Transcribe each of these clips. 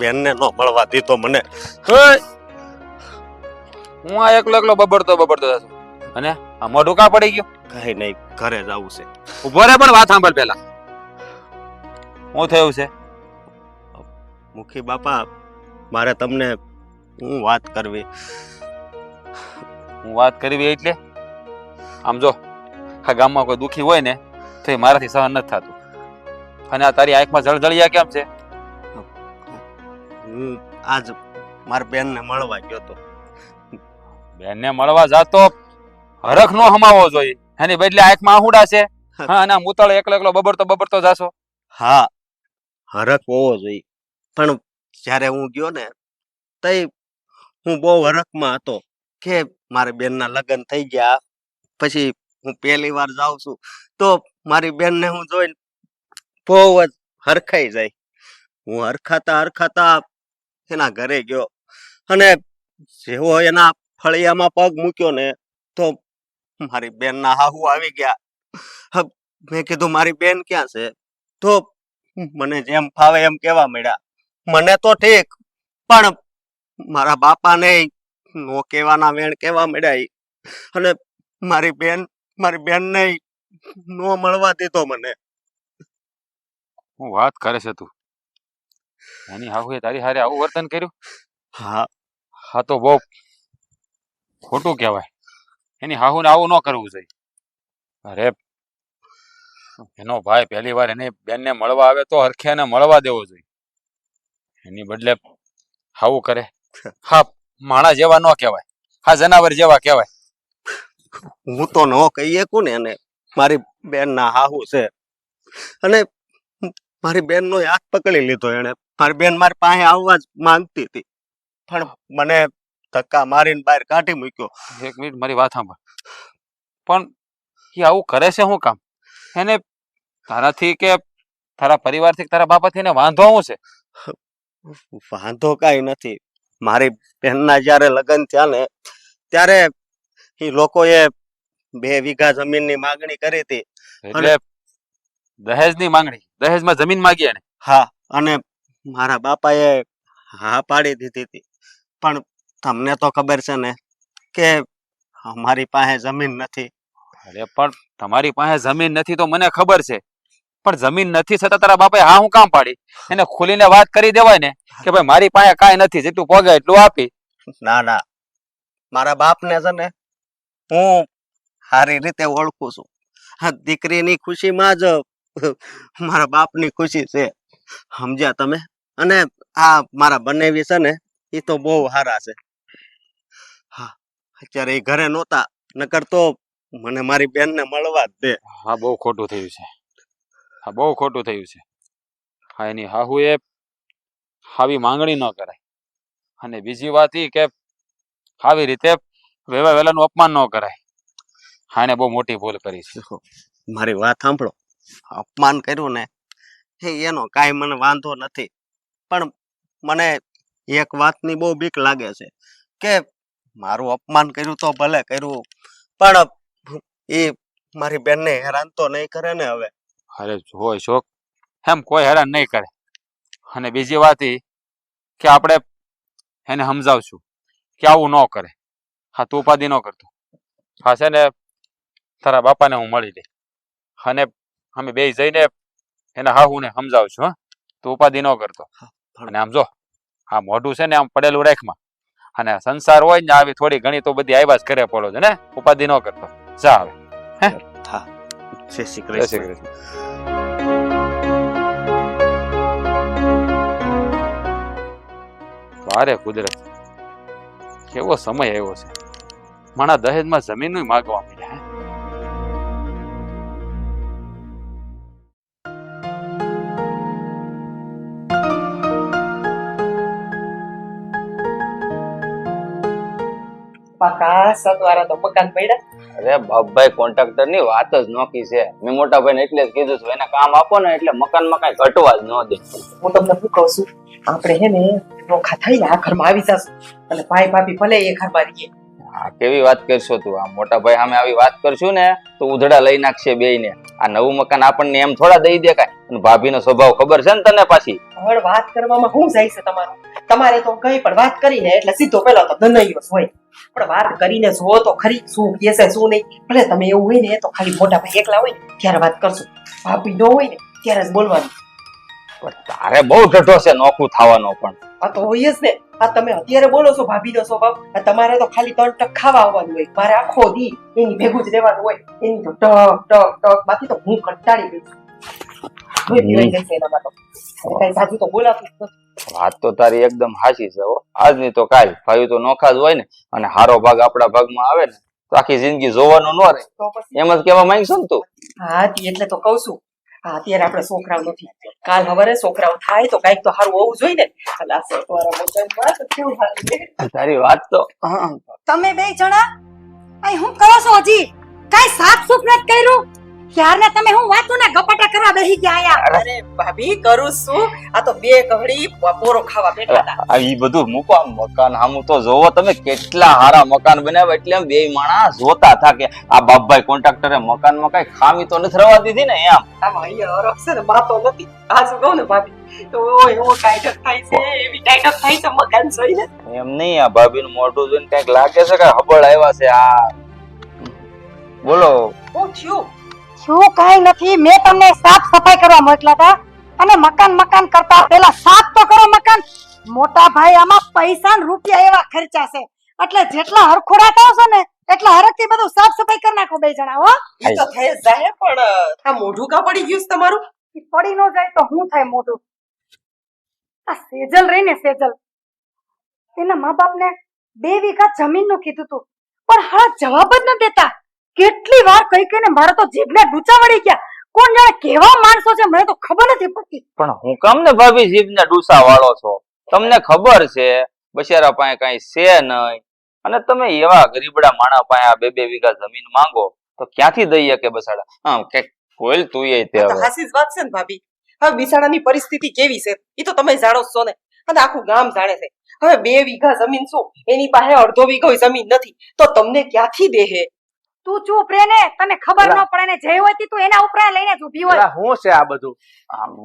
બેનને નો મળવા દીધો મને. હું! આ એકલો એકલો બબડતો બબડતો અને આ મોઢું કા પડી ગયું? કઈ નહીં ઘરે જવું છે. ઊભો રે પણ વાત સાંભળ પેલા શું થયું છે? મુખી બાપા મારે તમને હું વાત કરવી. હું વાત કરવી એટલે? આમ જો આ ગામમાં કોઈ દુખી હોય ને તો એ મારાથી સહન નથી થતું. અને આ તારી આંખમાં જળજળિયા કેમ છે? હું આજ મારા બેનને મળવા ગયો તો. બેનને મળવા જાતો હરખ નો હમાવો જોઈએ. એની બદલે આંખમાં આહુડા છે. હા. અને આમ ઉતાળો એકલો એકલો બબરતો બબરતો જાશો. હા હરખ હોવો જોઈએ. પણ જ્યારે હું ગયો ને તઈ હું બહુ હરખમાં હતો કે મારી બેનના લગ્ન થઈ ગયા. પછી હું પહેલી વાર જાઉં છું તો મારી બેનને હું જોઈને બહુ જ હરખાઈ જાય. હું હરખાતા હરખાતા એના ઘરે ગયો. અને જેવો એના ફળિયામાં પગ મૂક્યો ને, તો મારી બેનના હાહુ આવી ગયા. મેં કીધું, મારી બેન ક્યાં છે? તો મને જેમ ફાવે એમ કેવા મળ્યા મને તો ઠીક, પણ મારા બાપાને નો કહેવાના વેણ કેવા મળ્યા. અને મારી બેન, મારી બેનને નો મળવા દીધો મને. હું વાત કરે છે તું? એની હાહુએ તારી હારે આવું વર્તન કર્યું? હા. હા તો બહુ ખોટું કહેવાય. એની હાહુને આવું ન કરવું જોઈએ. અરે એનો ભાઈ પહેલી વાર એની બેનને મળવા આવે તો હરખે એને મળવા દેવો જોઈએ. એની બદલે આવું કરે. હા માણસ જેવા ન કહેવાય. હા જનાવર જેવા કહેવાય. હું તો ન કહી શકું ને એને. મારી બેનના હાહુ છે. અને મારી બેનનો હાથ પકડી લીધો એને મારી બેન મારી પાસે આવવા જ માંગતી હતી. પણ મને ધક્કા મારીને બહાર કાઢી મૂક્યો. એક મિનિટ મારી વાત સાંભળ. પણ એ આવું કરે છે શું કામ? એને તારાથી કે તારા પરિવારથી તારા બાપાથી એને વાંધો શું છે? વાંધો કાંઈ નથી. મારી બેનના જ્યારે લગ્ન થયા ને ત્યારે એ લોકોએ બે વીઘા જમીનની માંગણી કરી હતી. એટલે દહેજની માંગણી. દહેજમાં જમીન માંગી એને? હા અને મારા બાપાએ હા પાડી દીધી હતી. પણ તમને તો ખબર છે ને કે અમારી પાસે જમીન નથી. અરે પણ તમારી પાસે જમીન નથી તો મને ખબર છે. પણ જમીન નથી છતાં તારા બાપાએ હા હું કામ પાડી? એને ખુલીને વાત કરી દેવાય ને કે ભાઈ મારી પાસે કાંઈ નથી જેટલું પગે એટલું આપી. ના ના. મારા બાપને છે ને હું સારી રીતે ઓળખું છું. દીકરીની ખુશીમાં જ મારા બાપની ખુશી છે. સમજ્યા તમે? અને આ મારા બંને છે ને એ તો બહુ સારા છે. હા અત્યારે એ ઘરે નહોતા નકર તો મને મારી બેનને મળવા જ દે. હા બહુ ખોટું થયું છે. હા બહુ ખોટું થયું છે. હા એની હાહુ એ આવી માંગણી ન કરાય અને બીજી વાત એ કે આવી રીતે વેવા વેલાનું અપમાન ન કરાય. હા એને બહુ મોટી ભૂલ કરી છે. મારી વાત સાંભળો. અપમાન કર્યું ને એનો કાંઈ મને વાંધો નથી. પણ મને એક વાતની બહુ બીક લાગે છે કે મારું અપમાન કર્યું તો ભલે કર્યું, પણ એ મારી બેનને હેરાન તો નહીં કરે ને હવે? અરે હોય શોક એમ કોઈ હેરાન નહીં કરે. અને બીજી વાત એ કે આપણે એને સમજાવશું કે આવું ન કરે. હા, તું ઉપાધિ ન કરતો. હા, છે ને, તારા બાપાને હું મળી લઈ અને અમે બે જઈને એના સમજાવ છું હા. તું ઉપાધિ ન કરતો. અને આમ જો આ મોઢું છે ને આમ પડેલું રાખમાં. અને સંસાર હોય ને આવી થોડી ઘણી તો બધી આવ્યા જ કરે પડો છે ને? ઉપાધિ ન કરતો. જા હવે. હા? જય શ્રી જય શ્રી કૃષ્ણ. મારે કુદરત. કેવો સમય આવ્યો છે. મારા દહેજમાં જમીન માગવા હે? સતવારા તો મકાન પડ્યા. અરે બાપભાઈ કોન્ટ્રાક્ટરની વાત જ નોકી છે. મેં મોટા ભાઈ એટલે જ કીધું છું એને કામ આપો ને એટલે મકાનમાં કઈ ઘટવા જ ન દે. હું તમને શું કહું છું? આપણે હે ને નોખા થઈને આ ઘરમાં આવી જશું. અને ભાઈ ભાભી ભલે એ ઘરમાં રહીએ. આ કેવી વાત કરશો તું? આ મોટા ભાઈ સામે આવી વાત કરશું ને તો ઉધડા લઈ નાખશે બે ને આ નવું મકાન આપણને એમ થોડા દઈ દે કાંઈ. અને ભાભીનો સ્વભાવ ખબર છે ને તને પાછી? હવે વાત કરવામાં શું જાય છે તમારો? તમારે તો કઈ પણ વાત કરીને એટલે સીધો પેલો તો ધનૈયો હોય. પણ વાત કરીને જુઓ તો ખરી શું કેસે છે શું નહીં. ભલે તમે એવું હોય ને તો ખાલી મોટા ભાઈ એકલા હોય ને ત્યારે વાત કરશું. ભાભી ન હોય ને ત્યારે જ બોલવાનું. તારે બહુ ઢઢો છે નોખું થવાનો પણ. આ તો હોય જ ને. આ તમે અત્યારે બોલો છો ભાભીનો સ્વભાવ તમારે તો ખાલી ત્રણ ટક ખાવા આવવાનું હોય. મારે આખો દી એની ભેગું જ રહેવાનું હોય. એની તો ટક ટક ટક. બાકી તો હું કંટાળી ગઈ છું. વાત તો તારી એકદમ હાચી છે હો. આજની તો કાલ ભાઈ તો નોખા જ હોય ને અને હારો ભાગ આપણા ભાગમાં આવે ને તો આખી જિંદગી જોવાનું ન રહે. એમ જ કેવા માંગશો ને તું? હા એટલે તો કઉ છું. અત્યારે આપણે છોકરાઓ નથી. કાલ હવારે છોકરાઓ થાય તો કંઈક તો સારું હોવું જોઈએ ને એટલે. તારી વાત તો હા. તમે બે જણા અહીં હું કરો છો હજી કઈ સાફ સુફ નથી કર્યું ક્યારને તમે હું વાતું ને ગપાટા કરવા બેસી ગયા આયા અરે ભાભી કરું છું. આ તો બે કહડી પોરો ખાવા બેઠા હતા. આ ઈ બધું મૂકો આ મકાન હામું તો જોવો તમે કેટલા હારા મકાન બનાવ્યા એટલે એમ બે માણસ જોતા હતા કે આ બાપભાઈ કોન્ટ્રાક્ટરે મકાનમાં કઈ ખામી તો નથી રવા દીધી ને એમ? આમ અહીંયા અરખ છે ને માતો નથી. આ શું કહું ને ભાભી? તો એવો ટાઈટક થાય છે એવી ટાઈટક થાય છે મકાન જોઈને. એમ નહીં આ ભાભી મોઢું જોઈને કંઈક લાગે છે કે હબળ આવ્યા છે આ? બોલો. શું થયું શું કઈ નથી મેં તમને સાફ સફાઈ કરવા મોકલ્યા હતા. અને મકાન મકાન કરતા પેલા સાફ તો કરો મકાન. મોટા ભાઈ આમાં પૈસા ને રૂપિયા એવા ખર્ચા છે. એટલે જેટલા હરખોડા થાવ છો ને એટલા હરખથી બધું સાફ સફાઈ કરી નાખો બે જણા હો. તો થઈ જાય પણ આ મોઢું કા પડી ગયું તમારું? પડી ન જાય તો હું થાય મોઢું? આ સેજલ રહી ને સેજલ. એના મા બાપને બે વીઘા જમીનનું કીધું તું. પણ હા જવાબ જ ન દેતા. કેટલી વાર કઈ કહીને મારા તો જીભને ડૂચા વળી ગયા. કોણ જાણે કેવા માણસો છે મને તો ખબર નથી પડતી. પણ હું કામ ને ભાભી જીભને ડૂસા વાળો છો? તમને ખબર છે બશેરા પાસે કઈ છે નહીં. અને તમે એવા ગરીબડા માણા પાસે આ બે બે વીઘા જમીન માંગો તો ક્યાંથી દઈએ કે બસાડા? આમ કે કોઈલ તું એ તે તો હવે. હાસી જ વાત છે ને ભાભી. હવે બિસાડાની પરિસ્થિતિ કેવી છે? એ તો તમે જાણો છો ને. અને આખું ગામ જાણે છે. હવે બે વીઘા જમીન શું? એની પાસે અડધો વીઘો જમીન નથી. તો તમને ક્યાંથી દેહે તું ચૂપ રે ને તને ખબર ન પડે ને જે હોય તું એના ઉપર લઈને જ ઊભી હોય. હું છે આ બધું?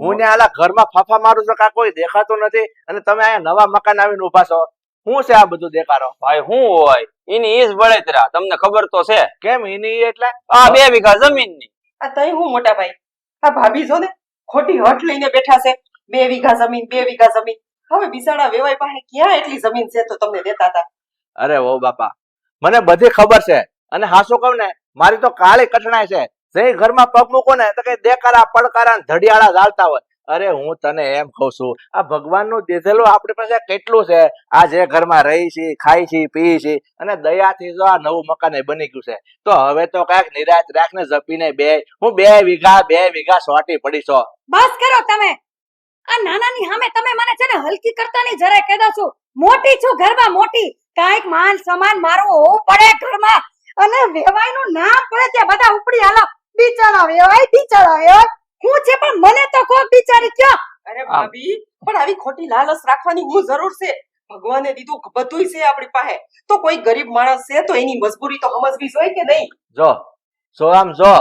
હું ને આલા ઘરમાં ફાફા મારું છું કા કોઈ દેખાતું નથી અને તમે અહીંયા નવા મકાન આવીને ઊભા છો. હું છે આ બધું દેખાડો? ભાઈ હું હોય? એની ઈજ બળેતરા તમને ખબર તો છે. કેમ એની એટલે? આ બે વીઘા જમીનની. આ તઈ હું મોટા ભાઈ? આ ભાભી જો ને ખોટી હટ લઈને બેઠા છે. બે વીઘા જમીન બે વીઘા જમીન. હવે બિસાડા વેવાય પાસે ક્યાં એટલી જમીન છે તો તમને દેતા હતા અરે ઓ બાપા મને બધી ખબર છે. અને હાસું કહું ને, મારી તો કાળી કઠણાઈ છે. જઈ ઘરમાં પગ મૂકો ને, તો કઈ દેકારા પડકારા ધડિયાળા ચાલતા હોય. અરે હું તને એમ કહું છું, આ ભગવાનનું દીધેલું આપણી પાસે કેટલું છે? આ જે ઘરમાં રહી છે, ખાઈ છે, પી છે, અને દયાથી જો આ નવું મકાન બની ગયું છે. તો હવે તો કાંઈક નિરાશ રાખને જપીને બે, હું બે વીઘા બે વીઘા સોટી પડી છો બસ કરો તમે. આ નાનાની સામે તમે મને છે ને હલકી કરતા નહીં જરાય કહી દઉં છું. મોટી છું, ઘરમાં મોટી. કાંઈક માન સમાન મારું હોવું પડે ઘરમાં. અને વેવાઈનું નામ પડે ત્યાં બધા ઉપડી હાલો. બિચારા વેવાય બિચારા વેવાય હું છે પણ મને તો કહો બિચારી કયો? અરે ભાભી પણ આવી ખોટી લાલચ રાખવાની હું જરૂર છે. ભગવાને દીધું બધુંય છે આપણી પાસે. તો કોઈ ગરીબ માણસ છે તો એની મજબૂરી તો સમજવી જોઈએ કે નહીં? જો જો આમ જો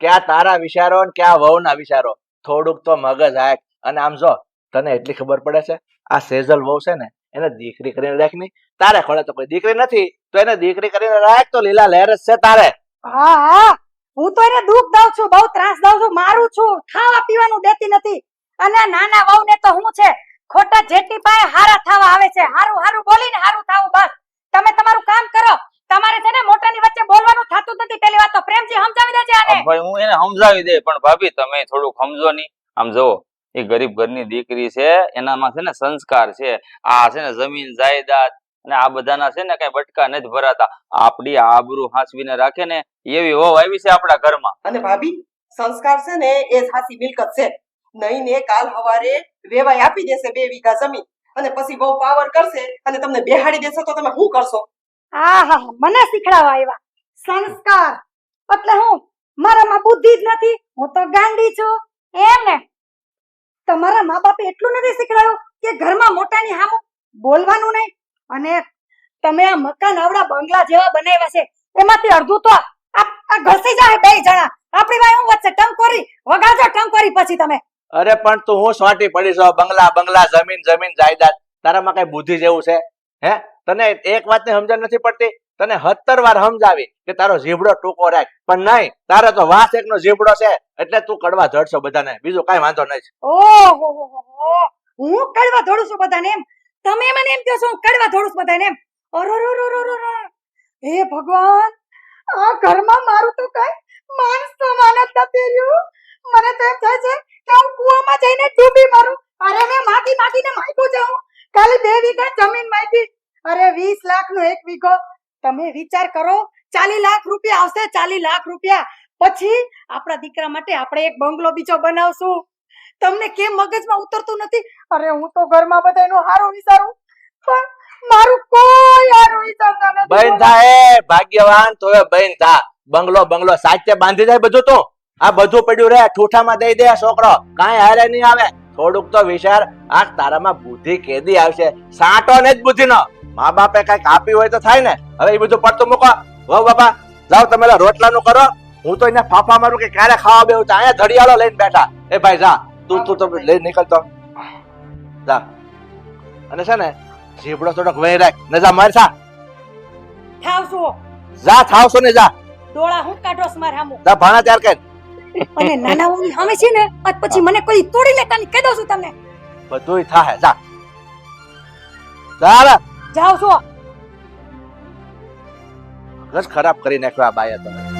ક્યાં તારા વિચારો ને ક્યાં વહુના વિચારો? થોડુંક તો મગજ હાક અને આમ જો તને એટલી ખબર પડે છે? આ સેજલ વહુ છે ને એને દીકરી કરીને રાખ નહીં. તારે ખોળે તો કોઈ દીકરી નથી. તો એને દીકરી કરીને રાખ તો લીલા લહેર જ છે તારે. હા હા. હું તો એને દુઃખ દઉં છું બહુ ત્રાસ દઉં છું મારું છું. ખાવા પીવાનું દેતી નથી. અને નાના વહુને તો હું છે? ખોટા જેટલી પાસે હારા થાવા આવે છે. હારું હારું બોલીને હારું થાવું બસ. તમે તમારું કામ કરો. તમારે છે ને મોટાની વચ્ચે બોલવાનું થતું નથી. પેલી વાત તો પ્રેમજી સમજાવી દેજે આને. ભાઈ હું એને સમજાવી દે પણ ભાભી તમે થોડું સમજો નહીં. આમ જુઓ. એ ગરીબ ઘરની દીકરી છે એનામાં છે ને સંસ્કાર છે. આ છે ને જમીન જાયદાદ અને આ બધાના છે ને કઈ બટકા નથી ભરાતા. આપડી આબરૂ હાંસવીને રાખે ને એવી હોવ આવી છે આપણા ઘરમાં. અને ભાભી સંસ્કાર છે ને એ સાચી મિલકત છે. નહીં ને કાલ હવારે વેવાય આપી દેશે બે વીઘા જમીન અને પછી બહુ પાવર કરશે અને તમને બેહાડી દેશે તો તમે શું કરશો? આહા મને શીખડાવા આવ્યા સંસ્કાર. એટલે હું મારામાં બુદ્ધિ જ નથી. હું તો ગાંડી છું. એમ ને? તમારા મા બાપે એટલું નથી શીખડાયું કે ઘરમાં મોટાની સામું બોલવાનું નહીં. અને તમે આ મકાન આવડા બંગલા જેવા બનાવ્યા છે. એમાંથી અડધું તો આ ઘસી જાય બે જણા. આપણી ભાઈ હું વચ્ચે ટંકોરી, વગાડજો ટંકોરી પછી તમે. અરે પણ તું હું સોટી પડી છો બંગલા બંગલા, જમીન જમીન, જાયદાદ. તારામાં કઈ બુદ્ધિ જેવું છે? હે? તને એક વાતની સમજણ નથી પડતી? તને સત્તર વાર સમજાવી કે તારો જીભડો ટૂંકો રાખ. પણ નહીં, તારે તો વાસ એકનો જીભડો છે, એટલે તું કડવા ધડશો બધાને. બીજું કઈ વાંધો નહીં. હો કડવા ધોડું છું બધાને એમ? તમે મને એમ કહો છો હું કડવા ધોડું છું બધાને એમ. હે ભગવાન, આ ઘરમાં મારું તો કઈ માનસ તો જ નથી રહ્યું. મને તો એમ થાય છે કે હું કૂવામાં જઈને ડૂબી મારું. અરે મેં માગી માગીને માગ્યું છે ખાલી બે વીઘા જમીન માંગી. અરે વીસ લાખ નો એક વીઘો તમે વિચાર કરો ચાલી લાખ રૂપિયા આવશે ચાલી લાખ રૂપિયા. પછી આપણા દીકરા માટે આપણે એક બંગલો બીજો બનાવશું. તમને કેમ મગજમાં ઉતરતું નથી? અરે, હું તો ઘરમાં બધાયનું હારું વિચારું. પણ મારું કોઈ હારું વિચારતા નથી. બહેન એ, ભાગ્યવાન તો બહેન થા બંગલો બંગલો, સાચે બાંધી જાય બધું તો. આ બધું પડ્યું રે, ઠૂઠામાં દઈ દે છોકરો. કાંઈ હારે નહીં આવે. થોડુંક તો વિચાર. આ તારામાં બુદ્ધિ કેદી આવશે. સાંટો ને જ બુદ્ધિનો. મા બાપે કંઈક આપ્યું હોય તો થાય ને. હવે એ બધું પડતું મૂકો. વહુ બાપા જાઓ તમે રોટલાનું કરો. હું તો એને ફાફા મારું કે ક્યારે ખાવા બેવું અહીંયા ધડિયાળો લઈને બેઠા. એ ભાઈ જા. તું તું તો લઈ નીકળતો. જા. અને છે ને જીભડો થોડોક વહી રાખ. ને જા માર સા થાવશો. જા થાવશો ને જા. ડોળા હું કાઢોસ માર હામો? જા ભાણા ત્યાર કે અને નાના ઓની હામે છે ને આજ પછી મને કોઈ તોડી લેતાની કહી દઉં છું તમને. બધુંય થાય જા. ચાલ જાવ છો. ઘર ખરાબ કરી નાખ્યો આ બાયા તો